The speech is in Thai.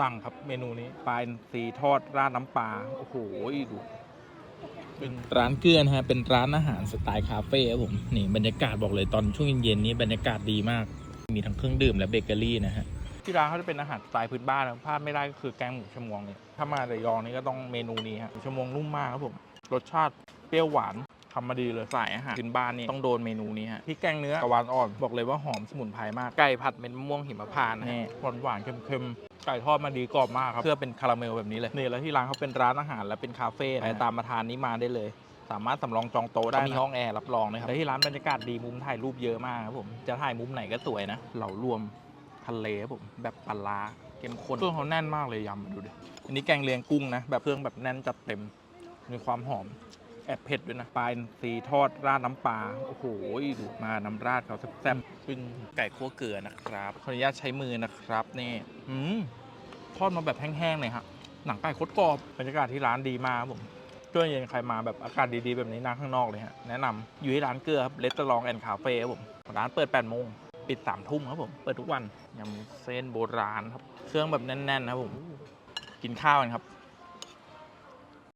สั่งครับเมนูนี้ปลาอินทรีทอดราดน้ำปลาโอ้โหดูเป็นร้านเกลือนะฮะเป็นร้านอาหารสไตล์คาเฟ่ครับผมนี่บรรยากาศบอกเลยตอนช่วงเย็นๆนี้บรรยากาศดีมาก มีทั้งเครื่องดื่มและเบเกอรี่นะฮะที่ร้านเขาจะเป็นอาหารสไตล์พื้นบ้านนะพลาดไม่ได้ก็คือแกงหมูชะมวงเนี่ยถ้ามาระยองนี่ก็ต้องเมนูนี้ฮะหมูชะมวงนุ่มมากครับผมรสชาติเปรี้ยวหวาน ทำมาดีเลยสายอาหารพื้นบ้านนี่ต้องโดนเมนูนี้ฮะพริกแกงเนื้อกระวานอ่อนบอกเลยว่าหอมสมุนไพรมากไก่ผัดเม็ดมะม่วงหิมพานต์นะนี่หวานหวานๆเค็มๆไก่ทอดมาดีกรอบมากครับเพื่อเป็นคาราเมลแบบนี้เลยนี่แล้วที่ร้านเขาเป็นร้านอาหารและเป็นคาเฟ่ใครตามมาทานนี้มาได้เลย สามารถสำรองจองโต๊ะได้มีห้องแอร์รับรองนะครับและที่ร้านบรรยากาศดีมุมถ่ายรูปเยอะมากครับผมจะถ่ายมุมไหนก็สวยนะเหลารวมทะเลครับผมแบบปลาร้าเข้มข้นเครื่องเขาแน่นมากเลยยำมาดูดิอันนี้แกงเลียงกุ้งนะแบบเครื่องแบบแน่นจัดเต็มมีความหอม แอบเผ็ดด้วยนะ ปลาอินทรีทอดราดน้ำปลา โอ้โหดูมาน้ำราดเขาแซ่บๆเป็นไก่คั่วเกลือนะครับ ขออนุญาตใช้มือนะครับนี่อืมทอดมาแบบแห้งๆเลยฮะหนังไก่โคตรกรอบบรรยากาศที่ร้านดีมากครับผมช่วงเย็นใครมาแบบอากาศดีๆ แบบนี้นั่งข้างนอกเลยฮะ แนะนำอยู่ที่ร้านเกลือครับเลสตอรองแอนด์คาเฟ่ครับผม ร้านเปิด8โมงปิด3ทุ่มครับผม เปิดทุกวันยำเส้นโบราณครับ เครื่องแบบแน่นๆ ครับผม กินข้าวกันครับ